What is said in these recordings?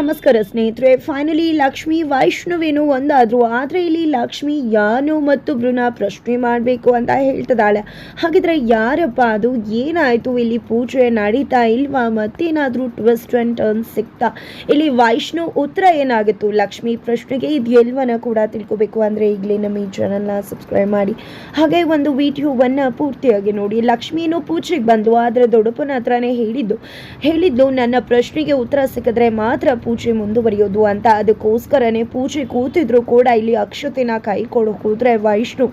ನಮಸ್ಕಾರ ಸ್ನೇಹಿತರೆ. ಫೈನಲಿ ಲಕ್ಷ್ಮಿ, ವೈಷ್ಣವೇನು ಒಂದಾದ್ರು, ಆದರೆ ಇಲ್ಲಿ ಲಕ್ಷ್ಮಿ, ಯಾನು ಮತ್ತು ಬೃಣ ಪ್ರಶ್ನೆ ಮಾಡಬೇಕು ಅಂತ ಹೇಳ್ತದಾಳೆ ಹಾಗಿದ್ರೆ ಯಾರಪ್ಪ ಅದು? ಏನಾಯಿತು? ಇಲ್ಲಿ ಪೂಜೆ ನಡೀತಾ ಇಲ್ವಾ? ಮತ್ತೇನಾದರೂ ಟ್ವಿಸ್ಟ್ ಅಂಡ್ ಟರ್ನ್ ಸಿಗ್ತಾ? ಇಲ್ಲಿ ವೈಷ್ಣವ್ ಉತ್ತರ ಏನಾಗಿತ್ತು? ಲಕ್ಷ್ಮಿ ಪ್ರಶ್ನೆಗೆ ಇದು ಎಲ್ವನ ಕೂಡ ತಿಳ್ಕೊಬೇಕು ಅಂದರೆ ಈಗಲೇ ನಮ್ಮ ಈ ಚಾನಲ್ನ ಸಬ್ಸ್ಕ್ರೈಬ್ ಮಾಡಿ. ಹಾಗೆ ಒಂದು ವಿಡಿಯೋವನ್ನು ಪೂರ್ತಿಯಾಗಿ ನೋಡಿ. ಲಕ್ಷ್ಮಿನೂ ಪೂಜೆಗೆ ಬಂದು ಆದರೆ ದೊಡ್ಡಪ್ಪನ ಹತ್ರನೇ ಹೇಳಿದ್ದು. ಹೇಳಿದ್ದು, ನನ್ನ ಪ್ರಶ್ನೆಗೆ ಉತ್ತರ ಸಿಕ್ಕಿದ್ರೆ ಮಾತ್ರ ಪೂಜೆ ಮುಂದುವರಿಯೋದು ಅಂತ ಅದಕ್ಕೋಸ್ಕರನೇ ಪೂಜೆ ಕೂತಿದ್ರು ಕೂಡ ಇಲ್ಲಿ ಅಕ್ಷತೆನ ಕೈ ಕೊಡು ಕೂತ್ರೆ ವೈಷ್ಣು,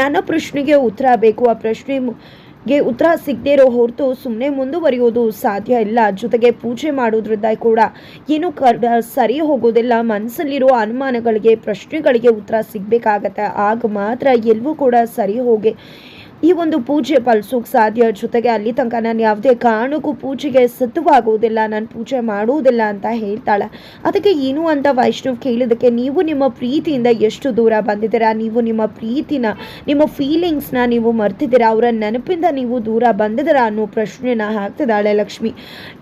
ನನ್ನ ಪ್ರಶ್ನೆಗೆ ಉತ್ತರ ಬೇಕು, ಆ ಪ್ರಶ್ನೆ ಗೆ ಉತ್ತರ ಸಿಗದೇ ಇರೋ ಹೊರತು ಸುಮ್ಮನೆ ಮುಂದುವರಿಯೋದು ಸಾಧ್ಯ ಇಲ್ಲ. ಜೊತೆಗೆ ಪೂಜೆ ಮಾಡೋದ್ರಿಂದ ಕೂಡ ಏನು ಕ ಸರಿ ಹೋಗೋದಿಲ್ಲ. ಮನಸ್ಸಲ್ಲಿರೋ ಅನುಮಾನಗಳಿಗೆ, ಪ್ರಶ್ನೆಗಳಿಗೆ ಉತ್ತರ ಸಿಗಬೇಕಾಗತ್ತೆ. ಆಗ ಮಾತ್ರ ಎಲ್ಲವೂ ಕೂಡ ಸರಿ ಹೋಗಿ ಈ ಒಂದು ಪೂಜೆ ಫಲಿಸೋಕೆ ಸಾಧ್ಯ ಜೊತೆಗೆ ಅಲ್ಲಿ ತನಕ ನಾನು ಯಾವುದೇ ಕಾರಣಕ್ಕೂ ಪೂಜೆಗೆ ಸಿದ್ಧವಾಗುವುದಿಲ್ಲ, ನಾನು ಪೂಜೆ ಮಾಡುವುದಿಲ್ಲ ಅಂತ ಹೇಳ್ತಾಳೆ. ಅದಕ್ಕೆ ಏನು ಅಂತ ವೈಷ್ಣವ್ ಕೇಳಿದಕ್ಕೆ ನೀವು ನಿಮ್ಮ ಪ್ರೀತಿಯಿಂದ ಎಷ್ಟು ದೂರ ಬಂದಿದ್ದೀರಾ? ನೀವು ನಿಮ್ಮ ಪ್ರೀತಿನ, ನಿಮ್ಮ ಫೀಲಿಂಗ್ಸ್ನ ನೀವು ಮರ್ತಿದ್ದೀರಾ? ಅವರ ನೆನಪಿಂದ ನೀವು ದೂರ ಬಂದಿದ್ದೀರಾ ಅನ್ನೋ ಪ್ರಶ್ನೆನ ಹಾಕ್ತಿದ್ದಾಳೆ ಲಕ್ಷ್ಮಿ.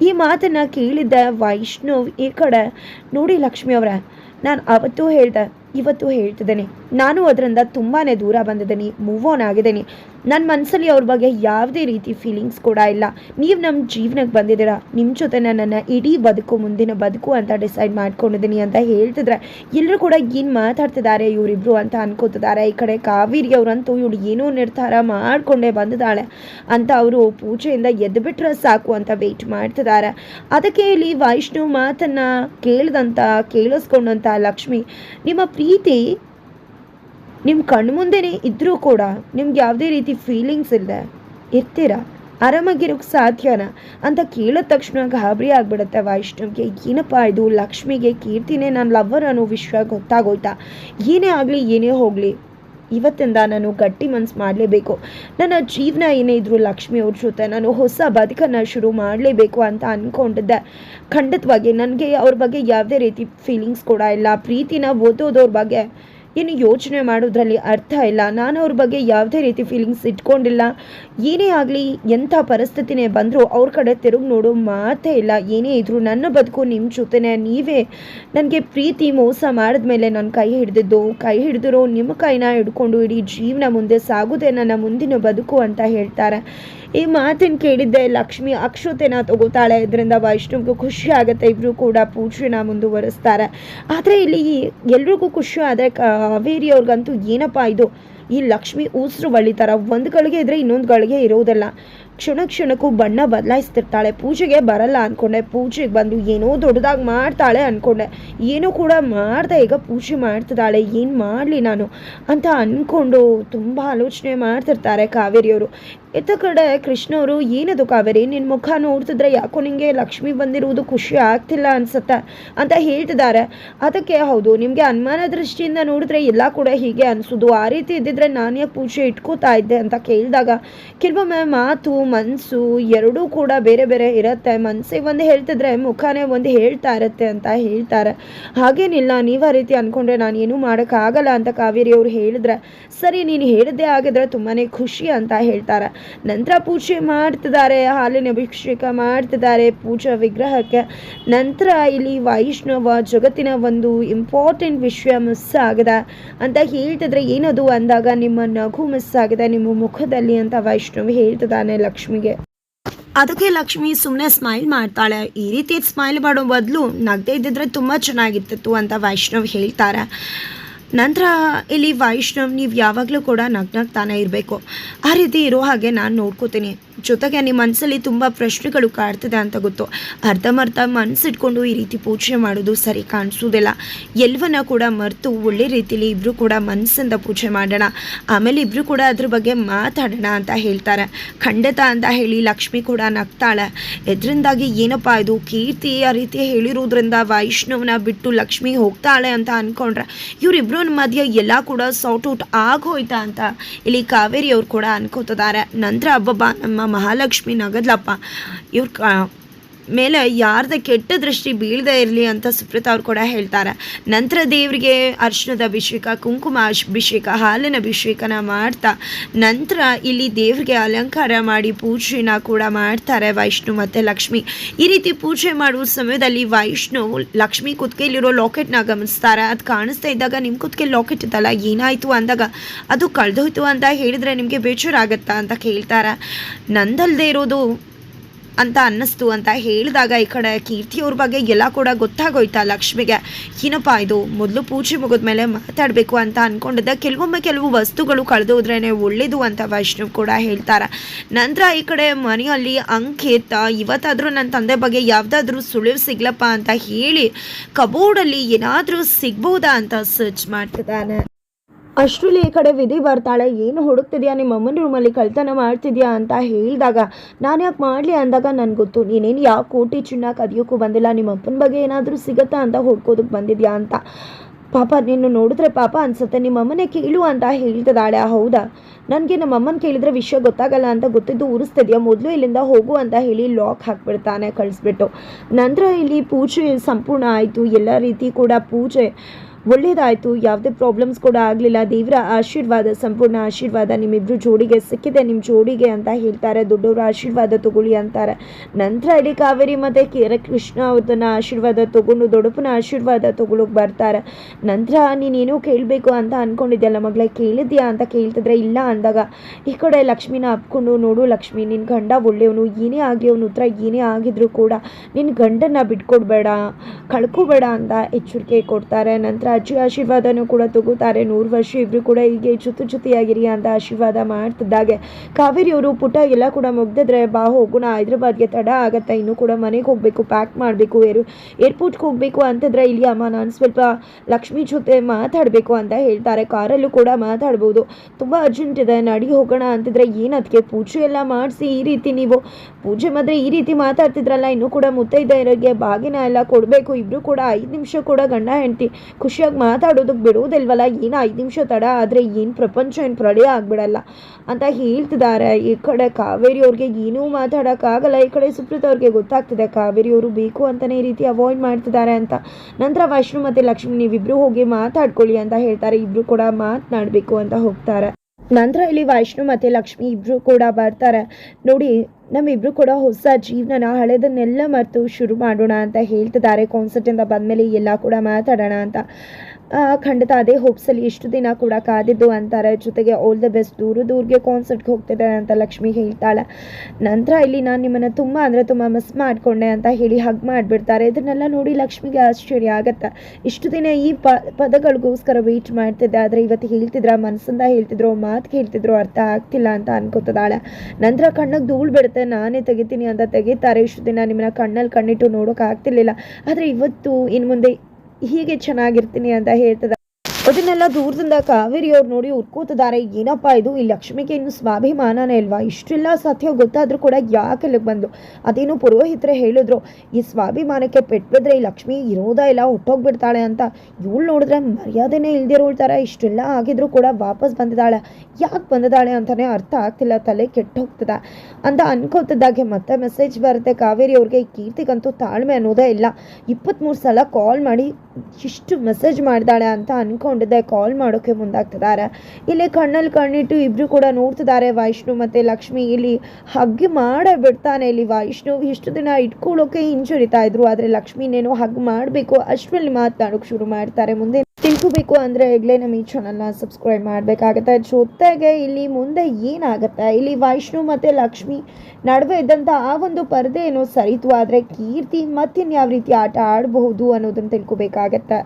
ಈ ಮಾತನ್ನು ಕೇಳಿದ್ದ ವೈಷ್ಣವ್ ಈ ಕಡೆ, ನೋಡಿ ಲಕ್ಷ್ಮಿ ಅವರ, ನಾನು ಅವತ್ತೂ ಹೇಳ್ದೆ ಇವತ್ತು ಹೇಳ್ತಿದ್ದೇನೆ. ನಾನು ಅದರಿಂದ ತುಂಬಾ ದೂರ ಬಂದಿದ್ದೀನಿ. ಮೂವ್ ಆನ್ ಆಗಿದ್ದೀನಿ. ನನ್ನ ಮನಸ್ಸಲ್ಲಿ ಅವ್ರ ಬಗ್ಗೆ ಯಾವುದೇ ರೀತಿ ಫೀಲಿಂಗ್ಸ್ ಕೂಡ ಇಲ್ಲ. ನೀವು ನಮ್ಮ ಜೀವನಕ್ಕೆ ಬಂದಿದ್ದೀರಾ? ನಿಮ್ಮ ಜೊತೆ ನನ್ನನ್ನು ಇಡೀ ಬದುಕು, ಮುಂದಿನ ಬದುಕು ಅಂತ ಡಿಸೈಡ್ ಮಾಡ್ಕೊಂಡಿದ್ದೀನಿ ಅಂತ ಹೇಳ್ತಿದ್ರೆ ಎಲ್ಲರೂ ಕೂಡ ಏನು ಮಾತಾಡ್ತಿದ್ದಾರೆ ಇವರಿಬ್ರು ಅಂತ ಅನ್ಕೋತಿದ್ದಾರೆ. ಈ ಕಡೆ ಕಾವೇರಿ ಅವರಂತೂ ಇವಳು ಏನೋ ನಿರ್ಧಾರ ಮಾಡಿಕೊಂಡೇ ಬಂದಿದ್ದಾಳೆ ಅಂತ ಅವರು ಪೂಜೆಯಿಂದ ಎದ್ದು ಬಿಟ್ಟರೆ ಸಾಕು ಅಂತ ವೆಯ್ಟ್ ಮಾಡ್ತಿದ್ದಾರೆ. ಅದಕ್ಕೆ ಇಲ್ಲಿ ವೈಷ್ಣವ್ ಮಾತನ್ನು ಕೇಳಿದಂಥ ಕೇಳಿಸ್ಕೊಂಡಂಥ ಲಕ್ಷ್ಮಿ, ನಿಮ್ಮ ಪ್ರೀತಿ ನಿಮ್ಮ ಕಣ್ಣು ಮುಂದೆನೇ ಇದ್ದರೂ ಕೂಡ ನಿಮ್ಗೆ ಯಾವುದೇ ರೀತಿ ಫೀಲಿಂಗ್ಸ್ ಇಲ್ಲದೆ ಇರ್ತೀರಾ? ಆರಾಮಾಗಿರೋಕ್ಕೆ ಸಾಧ್ಯನ? ಅಂತ ಕೇಳಿದ ತಕ್ಷಣ ಗಾಬರಿ ಆಗ್ಬಿಡುತ್ತೆ ವೈಷ್ಣವ್ಗೆ. ಏನಪ್ಪ ಇದು ಲಕ್ಷ್ಮಿಗೆ ಕೀರ್ತಿನೇ ನನ್ನ ಲವ್ವರ್ ಅನ್ನೋ ವಿಷಯ ಗೊತ್ತಾಗೋಯ್ತಾ? ಏನೇ ಆಗಲಿ ಏನೇ ಹೋಗಲಿ. ಇವತ್ತಿಂದ ನಾನು ಗಟ್ಟಿ ಮನ್ಸು ಮಾಡಲೇಬೇಕು. ನನ್ನ ಜೀವನ ಏನೇ ಇದ್ರು ಲಕ್ಷ್ಮಿ ಅವ್ರ ಜೊತೆ ನಾನು ಹೊಸ ಬದುಕನ್ನು ಶುರು ಮಾಡಲೇಬೇಕು ಅಂತ ಅಂದ್ಕೊಂಡಿದ್ದೆ ಖಂಡಿತವಾಗಿ ನನಗೆ ಅವ್ರ ಬಗ್ಗೆ ಯಾವುದೇ ರೀತಿ ಫೀಲಿಂಗ್ಸ್ ಕೂಡ ಇಲ್ಲ. ಪ್ರೀತಿನ ಓದೋದವ್ರ ಬಗ್ಗೆ ಏನು ಯೋಚನೆ ಮಾಡೋದ್ರಲ್ಲಿ ಅರ್ಥ ಇಲ್ಲ. ನಾನು ಅವ್ರ ಬಗ್ಗೆ ಯಾವುದೇ ರೀತಿ ಫೀಲಿಂಗ್ಸ್ ಇಟ್ಕೊಂಡಿಲ್ಲ. ಏನೇ ಆಗಲಿ, ಎಂಥ ಪರಿಸ್ಥಿತಿನೇ ಬಂದರೂ ಅವ್ರ ಕಡೆ ತಿರುಗಿ ನೋಡೋ ಮಾತೇ ಇಲ್ಲ. ಏನೇ ಇದ್ದರೂ ನನ್ನ ಬದುಕು ನಿಮ್ಮ ಜೊತೆನೇ. ನೀವೇ ನನಗೆ ಪ್ರೀತಿ ಮೋಸ ಮಾಡಿದ್ಮೇಲೆ ನನ್ನ ಕೈ ಹಿಡಿದಿದ್ದು. ಕೈ ಹಿಡಿದಿರೋ ನಿಮ್ಮ ಕೈನ ಹಿಡ್ಕೊಂಡು ಇಡೀ ಜೀವನ ಮುಂದೆ ಸಾಗುದೇ ನನ್ನ ಮುಂದಿನ ಬದುಕು ಅಂತ ಹೇಳ್ತಾರೆ. ಈ ಮಾತನ್ನು ಕೇಳಿದ್ದೆ, ಲಕ್ಷ್ಮಿ ಅಕ್ಷತೆನ ತಗೋತಾಳೆ. ಇದರಿಂದ ವೈಷ್ಣವ್ಗೂ ಖುಷಿ ಆಗುತ್ತೆ. ಇಬ್ಬರು ಕೂಡ ಪೂಜೆನ ಮುಂದುವರಿಸ್ತಾರೆ. ಆದರೆ ಇಲ್ಲಿ ಎಲ್ರಿಗೂ ಖುಷಿ ಆದರೆ ಕಾವೇರಿ ಅವ್ರಿಗಂತೂ ಏನಪ್ಪ ಇದು? ಈ ಲಕ್ಷ್ಮಿ ಉಸಿರು ಬಳಿತಾರ ಒಂದು ಗಳಿಗೆ ಇದ್ರೆ ಇನ್ನೊಂದು ಗಳಿಗೆ ಇರೋದಿಲ್ಲ. ಕ್ಷಣ ಕ್ಷಣಕ್ಕೂ ಬಣ್ಣ ಬದಲಾಯಿಸ್ತಿರ್ತಾಳೆ. ಪೂಜೆಗೆ ಬರಲ್ಲ ಅಂದ್ಕೊಂಡೆ ಪೂಜೆಗೆ ಬಂದು ಏನೋ ದೊಡ್ಡದಾಗಿ ಮಾಡ್ತಾಳೆ ಅಂದ್ಕೊಂಡೆ ಏನೂ ಕೂಡ ಮಾಡ್ದೆ. ಈಗ ಪೂಜೆ ಮಾಡ್ತಿದ್ದಾಳೆ. ಏನು ಮಾಡಲಿ ನಾನು ಅಂತ ಅಂದ್ಕೊಂಡು ತುಂಬ ಆಲೋಚನೆ ಮಾಡ್ತಿರ್ತಾರೆ ಕಾವೇರಿಯವರು. ಇತ್ತ ಕಡೆ ಕೃಷ್ಣವರು, ಏನದು ಕಾವೇರಿ? ನಿನ್ನ ಮುಖ ನೋಡ್ತಿದ್ರೆ ಯಾಕೋ ನಿಮಗೆ ಲಕ್ಷ್ಮಿ ಬಂದಿರುವುದು ಖುಷಿ ಆಗ್ತಿಲ್ಲ ಅನ್ಸುತ್ತೆ ಅಂತ ಹೇಳ್ತಿದ್ದಾರೆ. ಅದಕ್ಕೆ ಹೌದು, ನಿಮಗೆ ಅನುಮಾನ ದೃಷ್ಟಿಯಿಂದ ನೋಡಿದ್ರೆ ಎಲ್ಲ ಕೂಡ ಹೀಗೆ ಅನಿಸೋದು. ಆ ರೀತಿ ಇದ್ದಿದ್ರೆ ನಾನೇ ಪೂಜೆ ಇಟ್ಕೋತಾ ಇದ್ದೆ ಅಂತ ಕೇಳಿದಾಗ, ಕೆಲವೊಮ್ಮೆ ಮಾತು ಮನಸ್ಸು ಎರಡೂ ಕೂಡ ಬೇರೆ ಬೇರೆ ಇರುತ್ತೆ. ಮನಸ್ಸಿಗೆ ಒಂದು ಹೇಳ್ತಿದ್ರೆ ಮುಖನೇ ಒಂದು ಹೇಳ್ತಾ ಇರುತ್ತೆ ಅಂತ ಹೇಳ್ತಾರೆ. ಹಾಗೇನಿಲ್ಲ ನೀವು ಆ ರೀತಿ ಅಂದ್ಕೊಂಡ್ರೆ ನಾನು ಏನೂ ಮಾಡೋಕ್ಕಾಗಲ್ಲ ಅಂತ ಕಾವೇರಿ ಅವರು ಹೇಳಿದ್ರೆ, ಸರಿ ನೀನು ಹೇಳಿದ್ದೆ ಆಗಿದ್ರೆ ತುಂಬಾ ಖುಷಿ ಅಂತ ಹೇಳ್ತಾರೆ. ನಂತರ ಪೂಜೆ ಮಾಡ್ತಿದ್ದಾರೆ, ಹಾಲಿನ ಅಭಿಷೇಕ ಮಾಡ್ತಿದ್ದಾರೆ ಪೂಜಾ ವಿಗ್ರಹಕ್ಕೆ. ನಂತರ ಇಲ್ಲಿ ವೈಷ್ಣವ ಜಗತ್ತಿನ ಒಂದು ಇಂಪಾರ್ಟೆಂಟ್ ವಿಷಯ ಮಿಸ್ ಆಗಿದೆ ಅಂತ ಹೇಳ್ತಿದ್ರೆ ಏನದು ಅಂದಾಗ ನಿಮ್ಮ ನಗು ಮಿಸ್ ಆಗಿದೆ ನಿಮ್ಮ ಮುಖದಲ್ಲಿ ಅಂತ ವೈಷ್ಣವಿ ಹೇಳ್ತಿದ್ದಾನೆ ಲಕ್ಷ್ಮಿಗೆ. ಅದಕ್ಕೆ ಲಕ್ಷ್ಮಿ ಸುಮ್ಮನೆ ಸ್ಮೈಲ್ ಮಾಡ್ತಾಳೆ. ಈ ರೀತಿ ಸ್ಮೈಲ್ ಮಾಡೋ ಬದಲು ನಗದೇ ಇದ್ದಿದ್ರೆ ತುಂಬ ಚೆನ್ನಾಗಿರ್ತಿತ್ತು ಅಂತ ವೈಷ್ಣವ್ ಹೇಳ್ತಾರೆ. ನಂತರ ಇಲ್ಲಿ ವೈಷ್ಣವ್ ನೀವು ಯಾವಾಗಲೂ ಕೂಡ ನಗ್ನಗ್ತಾನೆ ಇರಬೇಕು. ಆ ರೀತಿ ಇರೋ ಹಾಗೆ ನಾನು ನೋಡ್ಕೋತೀನಿ. ಜೊತೆಗೆ ನಿಮ್ಮ ಮನಸ್ಸಲ್ಲಿ ತುಂಬ ಪ್ರಶ್ನೆಗಳು ಕಾಡ್ತಿದೆ ಅಂತ ಗೊತ್ತು. ಅರ್ಧಮರ್ಧ ಮನಸ್ಸಿಟ್ಕೊಂಡು ಈ ರೀತಿ ಪೂಜೆ ಮಾಡೋದು ಸರಿ ಕಾಣಿಸೋದಿಲ್ಲ. ಎಲ್ಲವನ್ನ ಕೂಡ ಮರೆತು ಒಳ್ಳೆ ರೀತಿಲಿ ಇಬ್ಬರು ಕೂಡ ಮನಸ್ಸಿಂದ ಪೂಜೆ ಮಾಡೋಣ. ಆಮೇಲೆ ಇಬ್ಬರು ಕೂಡ ಅದ್ರ ಬಗ್ಗೆ ಮಾತಾಡೋಣ ಅಂತ ಹೇಳ್ತಾರೆ. ಖಂಡಿತ ಅಂತ ಹೇಳಿ ಲಕ್ಷ್ಮಿ ಕೂಡ ನಗ್ತಾಳೆ. ಇದರಿಂದಾಗಿ ಏನಪ್ಪ ಇದು? ಕೀರ್ತಿ ಆ ರೀತಿ ಹೇಳಿರೋದ್ರಿಂದ ವೈಷ್ಣವನ ಬಿಟ್ಟು ಲಕ್ಷ್ಮಿ ಹೋಗ್ತಾಳೆ ಅಂತ ಅಂದ್ಕೊಂಡ್ರೆ ಇವರಿಬ್ಬರ ಮಧ್ಯೆ ಎಲ್ಲ ಕೂಡ ಸೌಟ್ ಔಟ್ ಆಗೋಯ್ತಾ ಅಂತ ಇಲ್ಲಿ ಕಾವೇರಿ ಅವ್ರು ಕೂಡ ಅನ್ಕೋತಿದ್ದಾರೆ. ನಂತರ ಅಬ್ಬಬ್ಬ, ನಮ್ಮ ಮಹಾಲಕ್ಷ್ಮಿ ನಗದ್ಲಪ್ಪ ಇವ್ರು ಕಾ ಮೇಲೆ ಯಾರ್ದ ಕೆಟ್ಟ ದೃಷ್ಟಿ ಬೀಳದೇ ಇರಲಿ ಅಂತ ಸುಪ್ರತಾ ಅವ್ರು ಕೂಡ ಹೇಳ್ತಾರೆ. ನಂತರ ದೇವರಿಗೆ ಅರ್ಶನದ ಅಭಿಷೇಕ, ಕುಂಕುಮ ಅಭಿಷೇಕ, ಹಾಲಿನ ಅಭಿಷೇಕನ ಮಾಡ್ತಾ, ನಂತರ ಇಲ್ಲಿ ದೇವರಿಗೆ ಅಲಂಕಾರ ಮಾಡಿ ಪೂಜೆನ ಕೂಡ ಮಾಡ್ತಾರೆ ವೈಷ್ಣು ಮತ್ತು ಲಕ್ಷ್ಮಿ. ಈ ರೀತಿ ಪೂಜೆ ಮಾಡುವ ಸಮಯದಲ್ಲಿ ವೈಷ್ಣು ಲಕ್ಷ್ಮಿ ಕುತ್ಕೆಯಲ್ಲಿರೋ ಲಾಕೆಟ್ನ ಗಮನಿಸ್ತಾರೆ. ಅದು ಕಾಣಿಸ್ತಾ ಇದ್ದಾಗ ನಿಮ್ಮ ಕುತ್ಕೆ ಲಾಕೆಟ್ ಇತ್ತಲ್ಲ, ಏನಾಯಿತು ಅಂದಾಗ ಅದು ಕಳೆದೋಯ್ತು ಅಂತ ಹೇಳಿದರೆ ನಿಮಗೆ ಬೇಜಾರಾಗತ್ತಾ ಅಂತ ಕೇಳ್ತಾರೆ. ನಂದಲ್ಲದೆ ಇರೋದು ಅಂತ ಅನ್ನಿಸ್ತು ಅಂತ ಹೇಳಿದಾಗ ಈ ಕಡೆ ಕೀರ್ತಿಯವ್ರ ಬಗ್ಗೆ ಎಲ್ಲ ಕೂಡ ಗೊತ್ತಾಗೋಯ್ತಾ ಲಕ್ಷ್ಮಿಗೆ? ಏನಪ್ಪ ಇದು? ಮೊದಲು ಪೂಜೆ ಮುಗಿದ್ಮೇಲೆ ಮಾತಾಡಬೇಕು ಅಂತ ಅಂದ್ಕೊಂಡಿದ್ದೆ ಕೆಲವೊಮ್ಮೆ ಕೆಲವು ವಸ್ತುಗಳು ಕಳೆದೋದ್ರೇ ಒಳ್ಳೇದು ಅಂತ ವೈಷ್ಣವ್ ಕೂಡ ಹೇಳ್ತಾರೆ. ನಂತರ ಈ ಕಡೆ ಮನೆಯಲ್ಲಿ ಅಂಕಿತ್, ಇವತ್ತಾದರೂ ನನ್ನ ತಂದೆ ಬಗ್ಗೆ ಯಾವುದಾದ್ರೂ ಸುಳಿವು ಸಿಗ್ಲಪ್ಪ ಅಂತ ಹೇಳಿ ಕಬೋರ್ಡಲ್ಲಿ ಏನಾದರೂ ಸಿಗ್ಬೋದಾ ಅಂತ ಸರ್ಚ್ ಮಾಡ್ತಿದ್ದಾನೆ. ಅಷ್ಟರಲ್ಲಿ ಈ ಕಡೆ ವಿಧಿ ಬರ್ತಾಳೆ, ಏನು ಹುಡುಕ್ತಿದ್ಯಾ? ನಿಮ್ಮ ಅಮ್ಮನ ರೂಮಲ್ಲಿ ಕಳ್ತನ ಮಾಡ್ತಿದ್ಯಾ? ಅಂತ ಹೇಳಿದಾಗ, ನಾನು ಯಾಕೆ ಮಾಡಲಿ? ಅಂದಾಗ, ನನಗೆ ಗೊತ್ತು, ನೀನೇನು ಯಾವ ಕೋಟಿ ಚಿನ್ನ ಕದಿಯೋಕ್ಕೂ ಬಂದಿಲ್ಲ, ನಿಮ್ಮ ಅಪ್ಪನ ಬಗ್ಗೆ ಏನಾದರೂ ಸಿಗತ್ತಾ ಅಂತ ಹುಡ್ಕೋದಕ್ಕೆ ಬಂದಿದ್ಯಾ ಅಂತ? ಪಾಪ ನೀನು ನೋಡಿದ್ರೆ ಪಾಪ ಅನಿಸುತ್ತೆ, ನಿಮ್ಮ ಅಮ್ಮನೇ ಕೇಳು ಅಂತ ಹೇಳ್ತಿದ್ದಾಳೆ. ಹೌದಾ? ನನಗೆ ನಮ್ಮ ಅಮ್ಮನ ಕೇಳಿದ್ರೆ ವಿಷಯ ಗೊತ್ತಾಗಲ್ಲ ಅಂತ ಗೊತ್ತಿದ್ದು ಉರಿಸ್ತಿದ್ಯಾ? ಮೊದಲು ಇಲ್ಲಿಂದ ಹೋಗು ಅಂತ ಹೇಳಿ ಲಾಕ್ ಹಾಕ್ಬಿಡ್ತಾನೆ, ಕಳಿಸ್ಬಿಟ್ಟು. ನಂತರ ಇಲ್ಲಿ ಪೂಜೆ ಸಂಪೂರ್ಣ ಆಯಿತು. ಎಲ್ಲ ರೀತಿ ಕೂಡ ಪೂಜೆ ಒಳ್ಳೇದಾಯಿತು, ಯಾವುದೇ ಪ್ರಾಬ್ಲಮ್ಸ್ ಕೂಡ ಆಗಲಿಲ್ಲ. ದೇವರ ಆಶೀರ್ವಾದ, ಸಂಪೂರ್ಣ ಆಶೀರ್ವಾದ ನಿಮ್ಮಿಬ್ರು ಜೋಡಿಗೆ ಸಿಕ್ಕಿದೆ. ನಿಮ್ಮ ಜೋಡಿಗೆ ಅಂತ ಹೇಳ್ತಾರೆ, ದೊಡ್ಡವರ ಆಶೀರ್ವಾದ ತಗೊಳ್ಳಿ ಅಂತಾರೆ. ನಂತರ ಇಡೀ ಕಾವೇರಿ ಮತ್ತು ಕೇರ ಕೃಷ್ಣ ಅವ್ರದನ್ನ ಆಶೀರ್ವಾದ ತಗೊಂಡು, ದೊಡ್ಡಪ್ಪನ ಆಶೀರ್ವಾದ ತಗೊಳಕ್ಕೆ ಬರ್ತಾರೆ. ನಂತರ ನೀನೇನೋ ಕೇಳಬೇಕು ಅಂತ ಅಂದ್ಕೊಂಡಿದ್ಯಲ್ಲ ಮಗಳೇ, ಕೇಳಿದ್ಯಾ ಅಂತ ಕೇಳ್ತಿದ್ರೆ ಇಲ್ಲ ಅಂದಾಗ, ಈ ಕಡೆ ಲಕ್ಷ್ಮಿನ ಅಪ್ಕೊಂಡು ನೋಡು ಲಕ್ಷ್ಮಿ ನಿನ್ನ ಗಂಡ ಒಳ್ಳೆಯವನು, ಏನೇ ಆಗಿ ಉತ್ತರ ಏನೇ ಆಗಿದ್ರು ಕೂಡ ನಿನ್ನ ಗಂಡನ್ನ ಬಿಟ್ಕೊಡ್ಬೇಡ, ಕಳ್ಕೊಬೇಡ ಅಂತ ಎಚ್ಚರಿಕೆ ಕೊಡ್ತಾರೆ. ನಂತರ ಅಜ್ಜಿ ಆಶೀರ್ವಾದನೂ ಕೂಡ ತಗೋತಾರೆ. ನೂರು ವರ್ಷ ಇಬ್ಬರು ಕೂಡ ಹೀಗೆ ಜೊತೆ ಜೊತೆಯಾಗಿರಿ ಅಂತ ಆಶೀರ್ವಾದ ಮಾಡ್ತಿದ್ದಾಗೆ. ಕಾವೇರಿಯವರು ಪುಟ ಎಲ್ಲ ಕೂಡ ಮುಗ್ದಿದ್ರೆ ಬಾ ಹೋಗೋಣ. ಹೈದ್ರಾಬಾದ್ಗೆ ತಡ ಆಗತ್ತೆ? ಇನ್ನೂ ಕೂಡ ಮನೆಗೆ ಹೋಗಬೇಕು ಪ್ಯಾಕ್ ಮಾಡಬೇಕು, ಏರು ಏರ್ಪೋರ್ಟ್ಗೆ ಹೋಗಬೇಕು ಅಂತಿದ್ರೆ ಇಲ್ಲಿ ಅಮ್ಮ ನಾನು ಸ್ವಲ್ಪ ಲಕ್ಷ್ಮಿ ಜೊತೆ ಮಾತಾಡಬೇಕು ಅಂತ ಹೇಳ್ತಾರೆ. ಕಾರಲ್ಲೂ ಕೂಡ ಮಾತಾಡ್ಬೋದು. ತುಂಬ ಅರ್ಜೆಂಟ್ ಇದೆ, ನಡಿ ಹೋಗೋಣ ಅಂತಿದ್ರೆ ಏನು ಅದಕ್ಕೆ ಪೂಜೆ ಎಲ್ಲ ಮಾಡಿಸಿ ಈ ರೀತಿ ನೀವು ಪೂಜೆ ಮಾತ್ರ ಈ ರೀತಿ ಮಾತಾಡ್ತಿದ್ರಲ್ಲ, ಇನ್ನೂ ಕೂಡ ಮುತ್ತೈದೆಯರಿಗೆ ಬಾಗಿನ ಎಲ್ಲ ಕೊಡಬೇಕು. ಇಬ್ಬರು ಕೂಡ ಐದು ನಿಮಿಷ ಕೂಡ ಗಂಡ ಹೆಂಡ್ತಿ ಖುಷಿಯಾಗಿ ಮಾತಾಡೋದಕ್ಕೆ ಬಿಡುವುದಿಲ್ವಲ್ಲ? ಏನು ಐದು ನಿಮಿಷ ತಡ ಆದರೆ ಏನು ಪ್ರಪಂಚ ಏನು ಪ್ರಳಯ ಆಗಿಬಿಡಲ್ಲ ಅಂತ ಹೇಳ್ತಿದ್ದಾರೆ. ಈ ಕಡೆ ಕಾವೇರಿ ಅವ್ರಿಗೆ ಏನೂ ಮಾತಾಡೋಕ್ಕಾಗಲ್ಲ ಈ ಕಡೆ ಸುಪ್ರೀತ್ ಅವ್ರಿಗೆ ಗೊತ್ತಾಗ್ತಿದೆ ಕಾವೇರಿ ಅವರು ಬೇಕು ಅಂತಲೇ ಈ ರೀತಿ ಅವಾಯ್ಡ್ ಮಾಡ್ತಿದ್ದಾರೆ ಅಂತ. ನಂತರ ವೈಷ್ಣು ಮತ್ತು ಲಕ್ಷ್ಮಿ ನೀವಿಬ್ಬರು ಹೋಗಿ ಮಾತಾಡ್ಕೊಳ್ಳಿ ಅಂತ ಹೇಳ್ತಾರೆ. ಇಬ್ಬರು ಕೂಡ ಮಾತನಾಡಬೇಕು ಅಂತ ಹೋಗ್ತಾರೆ. ನಂತರ ಇಲ್ಲಿ ವೈಷ್ಣು ಮತ್ತು ಲಕ್ಷ್ಮಿ ಇಬ್ಬರು ಕೂಡ ಬರ್ತಾರೆ. ನೋಡಿ ನಮ್ಮಿಬ್ರು ಕೂಡ ಹೊಸ ಜೀವನನ ಹಳೆದನ್ನೆಲ್ಲ ಮರೆತು ಶುರು ಮಾಡೋಣ ಅಂತ ಹೇಳ್ತಿದ್ದಾರೆ. ಕಾನ್ಸರ್ಟಿಂದ ಬಂದಮೇಲೆ ಎಲ್ಲ ಕೂಡ ಮಾತಾಡೋಣ ಅಂತ. ಖಂಡಿತ ಅದೇ ಹೋಪ್ಸಲ್ಲಿ ಇಷ್ಟು ದಿನ ಕೂಡ ಕಾದಿದ್ದು ಅಂತಾರೆ. ಜೊತೆಗೆ ಆಲ್ ದ ಬೆಸ್ಟ್ ದೂರ ದೂರಿಗೆ ಕಾನ್ಸರ್ಟ್ಗೆ ಹೋಗ್ತಿದ್ದಾರೆ ಅಂತ ಲಕ್ಷ್ಮಿ ಹೇಳ್ತಾಳೆ. ನಂತರ ಇಲ್ಲಿ ನಾನು ನಿಮ್ಮನ್ನು ತುಂಬ ಅಂದರೆ ತುಂಬ ಮಿಸ್ ಮಾಡಿಕೊಂಡೆ ಅಂತ ಹೇಳಿ ಹಗ್ ಮಾಡಿಬಿಡ್ತಾರೆ. ಇದನ್ನೆಲ್ಲ ನೋಡಿ ಲಕ್ಷ್ಮಿಗೆ ಆಶ್ಚರ್ಯ ಆಗತ್ತೆ. ಇಷ್ಟು ದಿನ ಈ ಪ, ಪದಗಳಿಗೋಸ್ಕರ ವೆಯ್ಟ್ ಮಾಡ್ತಿದ್ದೆ. ಆದರೆ ಇವತ್ತು ಹೇಳ್ತಿದ್ರ, ಮನಸ್ಸಿಂದ ಹೇಳ್ತಿದ್ರು, ಮಾತು ಹೇಳ್ತಿದ್ರು ಅರ್ಥ ಆಗ್ತಿಲ್ಲ ಅಂತ ಅನ್ಕೋತದಾಳೆ. ನಂತರ ಕಣ್ಣಿಗೆ ಧೂಳು ಬಿಡುತ್ತೆ. ನಾನೇ ತೆಗಿತೀನಿ ಅಂತ ತೆಗಿತಾರೆ. ಇಷ್ಟು ದಿನ ನಿಮ್ಮನ್ನ ಕಣ್ಣಲ್ಲಿ ಕಣ್ಣಿಟ್ಟು ನೋಡೋಕೆ ಆಗ್ತಿರ್ಲಿಲ್ಲ. ಆದರೆ ಇವತ್ತು ಇನ್ನು ಮುಂದೆ ಹೀಗೆ ಚೆನ್ನಾಗಿರ್ತೀನಿ ಅಂತ ಹೇಳ್ತದ. ಅದನ್ನೆಲ್ಲ ದೂರದಿಂದ ಕಾವೇರಿ ಅವ್ರು ನೋಡಿ ಉರ್ಕೋತಿದ್ದಾರೆ. ಏನಪ್ಪ ಇದು? ಈ ಲಕ್ಷ್ಮಿಗೆ ಇನ್ನು ಸ್ವಾಭಿಮಾನನೇ ಇಲ್ವಾ? ಇಷ್ಟೆಲ್ಲ ಸತ್ಯ ಗೊತ್ತಾದ್ರೂ ಕೂಡ ಯಾಕೆ ಇಲ್ಲಿಗೆ ಬಂದು? ಅದೇನು ಪುರೋಹಿತರೆ ಹೇಳಿದ್ರು, ಈ ಸ್ವಾಭಿಮಾನಕ್ಕೆ ಪೆಟ್ಬಿದ್ರೆ ಈ ಲಕ್ಷ್ಮಿ ಇರೋದೇ ಇಲ್ಲ, ಹೊಟ್ಟೋಗ್ಬಿಡ್ತಾಳೆ ಅಂತ. ಇವಳು ನೋಡಿದ್ರೆ ಮರ್ಯಾದೆನೇ ಇಲ್ದಿರೋಳ್ತಾರೆ ಇಷ್ಟೆಲ್ಲ ಆಗಿದ್ರು ಕೂಡ ವಾಪಸ್ ಬಂದಿದ್ದಾಳೆ. ಯಾಕೆ ಬಂದಿದ್ದಾಳೆ ಅಂತಲೇ ಅರ್ಥ ಆಗ್ತಿಲ್ಲ. ತಲೆ ಕೆಟ್ಟೋಗ್ತದೆ. ಅಂತ ಅನ್ಕೋತಿದ್ದಾಗೆ ಮತ್ತೆ ಮೆಸೇಜ್ ಬರುತ್ತೆ. ಕಾವೇರಿ ಅವ್ರಿಗೆ ಕೀರ್ತಿಗಂತೂ ತಾಳ್ಮೆ ಅನ್ನೋದೇ ಇಲ್ಲ. ಇಪ್ಪತ್ತ್ಮೂರು ಸಲ ಕಾಲ್ ಮಾಡಿ ಇಷ್ಟು ಮೆಸೇಜ್ ಮಾಡಿದಾಳೆ ಅಂತ ಅನ್ಕೊಂಡಿದ್ದೆ ಕಾಲ್ ಮಾಡೋಕ್ಕೆ ಮುಂದಾಗ್ತಿದ್ದಾರೆ. ಇಲ್ಲಿ ಕಣ್ಣಲ್ಲಿ ಕಣ್ಣಿಟ್ಟು ಇಬ್ರು ಕೂಡ ನೋಡ್ತಿದ್ದಾರೆ. ವೈಷ್ಣು ಮತ್ತು ಲಕ್ಷ್ಮಿ ಇಲ್ಲಿ ಹಗ್ ಮಾಡೇ ಬಿಡ್ತಾನೆ. ಇಲ್ಲಿ ವೈಷ್ಣು ಇಷ್ಟು ದಿನ ಇಟ್ಕೊಳ್ಳೋಕೆ ಹಿಂಜರಿತಾ ಇದ್ರು. ಆದರೆ ಲಕ್ಷ್ಮಿನೇನೋ ಹಗ್ ಮಾಡಬೇಕು ಅಷ್ಟರಲ್ಲಿ ಮಾತನಾಡೋಕೆ ಶುರು ಮಾಡ್ತಾರೆ. ಮುಂದೆ ತಿಳ್ಕೋಬೇಕು ಅಂದರೆ ಈಗಲೇ ನಮ್ಮ ಈ ಚಾನಲ್ನ ಸಬ್ಸ್ಕ್ರೈಬ್ ಮಾಡಬೇಕಾಗತ್ತೆ. ಜೊತೆಗೆ ಇಲ್ಲಿ ಮುಂದೆ ಏನಾಗುತ್ತೆ? ಇಲ್ಲಿ ವೈಷ್ಣು ಮತ್ತು ಲಕ್ಷ್ಮಿ ನಡುವೆ ಇದ್ದಂಥ ಆ ಒಂದು ಪರದೆ ಏನೋ ಸರಿತು ಆದರೆ ಕೀರ್ತಿ ಮತ್ತಿನ್ಯಾವ ರೀತಿ ಆಟ ಆಡಬಹುದು ಅನ್ನೋದನ್ನು ತಿಳ್ಕೊಬೇಕಾಗತ್ತೆ.